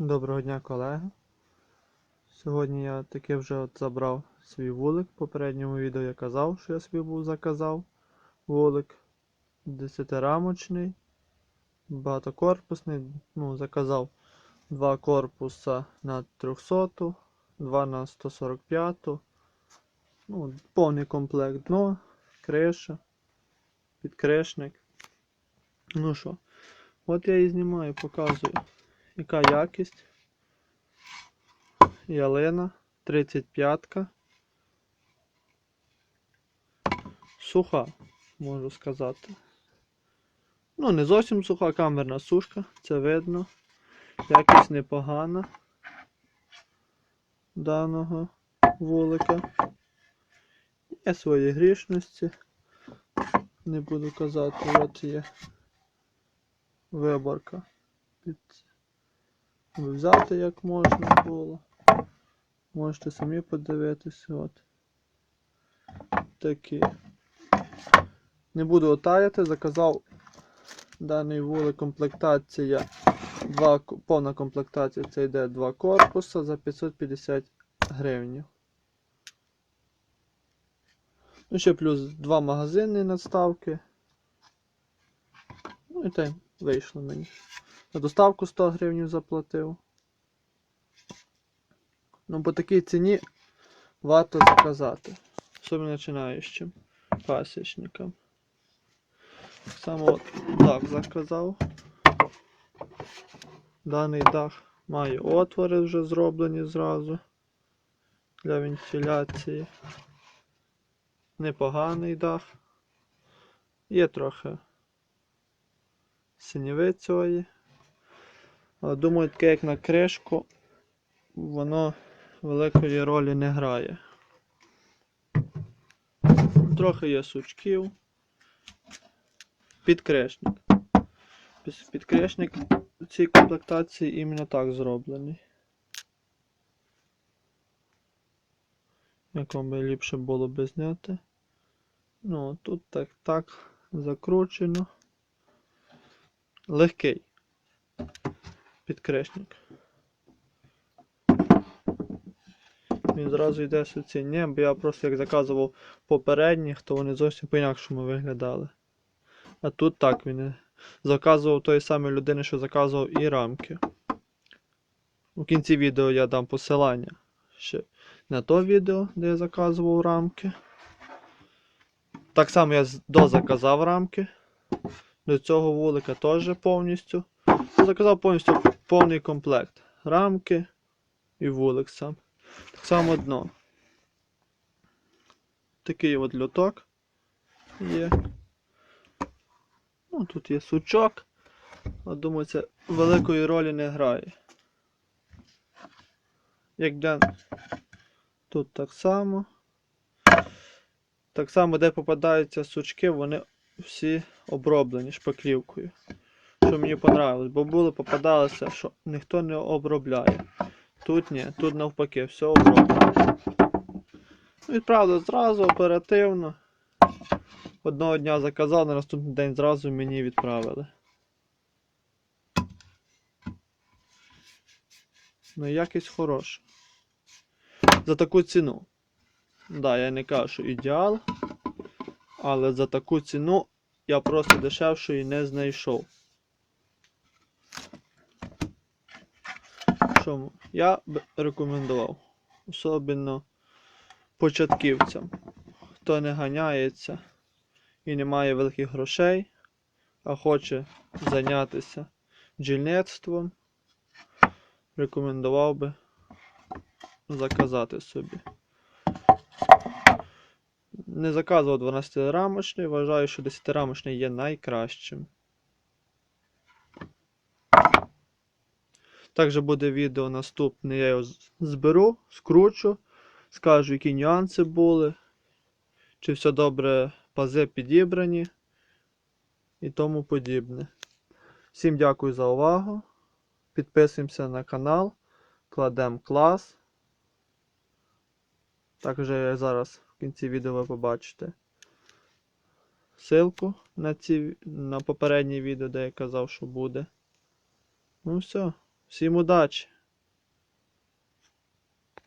Доброго дня, колеги. Сьогодні я таки вже от забрав свій вулик. В попередньому відео я казав, що я собі був заказав вулик 10-рамочний, багатокорпусний. Ну, заказав два корпуса на 300, два на 145. Ну, повний комплект дно, криша, підкришник. Ну що, от я і знімаю, показую. Яка якість? Ялина 35-ка. Суха, можу сказати. Ну, не зовсім суха камерна сушка, це видно. Якість непогана даного вулика. Є свої грішності. Не буду казати, от є виборка під взяти як можна було. Можете самі подивитися. От. Такі. Не буду отаяти, заказав даний вулик комплектація. Два, повна комплектація це йде два корпуса за 550 гривень. Ну, ще плюс два магазини надставки. Ну і те вийшло мені. За доставку 100 гривень заплатив. Ну, по такій ціні варто заказати. Особливо починаючим пасічникам. Само от дах заказав. Даний дах має отвори вже зроблені зразу для вентиляції. Непоганий дах. Є трохи синєви цієї. Але думаю, таке як на кришку, воно великої ролі не грає. Трохи є сучків. Підкрешник. Під- Підкрешник в цій комплектації іменно так зроблений. Як вам би ліпше було би зняти. Ну, тут так так закручено. Легкий підкрешник. Він зразу йде суцільні, бо я просто як заказував попередніх, то вони зовсім по-інакшому виглядали. А тут так він заказував той самої людини, що заказував і рамки. У кінці відео я дам посилання ще на то відео, де я заказував рамки. Так само я дозаказав рамки. До цього вулика теж повністю. Заказав повністю повний комплект. Рамки і вулик сам. Так само дно. Такий от льоток є. Ну, тут є сучок. А думаю, це великої ролі не грає. Як для... Тут так само. Так само, де попадаються сучки, вони всі оброблені шпаклівкою. Що мені понравилось, бо були попадалося, що ніхто не обробляє. Тут ні, тут навпаки, все оброблено. Відправили зразу, оперативно. Одного дня заказав, на наступний день зразу мені відправили. Ну якість хороша. За таку ціну. Да, я не кажу, що ідеал. Але за таку ціну я просто дешевшої не знайшов. Що м- я б рекомендував. Особливо початківцям. Хто не ганяється і не має великих грошей, а хоче зайнятися бджільництвом, рекомендував би заказати собі. Не заказував 12-рамочний, вважаю, що 10-рамочний є найкращим. Також буде відео наступне, я його зберу, скручу, скажу, які нюанси були, чи все добре пази підібрані і тому подібне. Всім дякую за увагу. Підписуємося на канал, кладемо клас. Також зараз в кінці відео ви побачите ссылку на, ці, на попереднє відео, де я казав, що буде. Ну все. Всім удачі!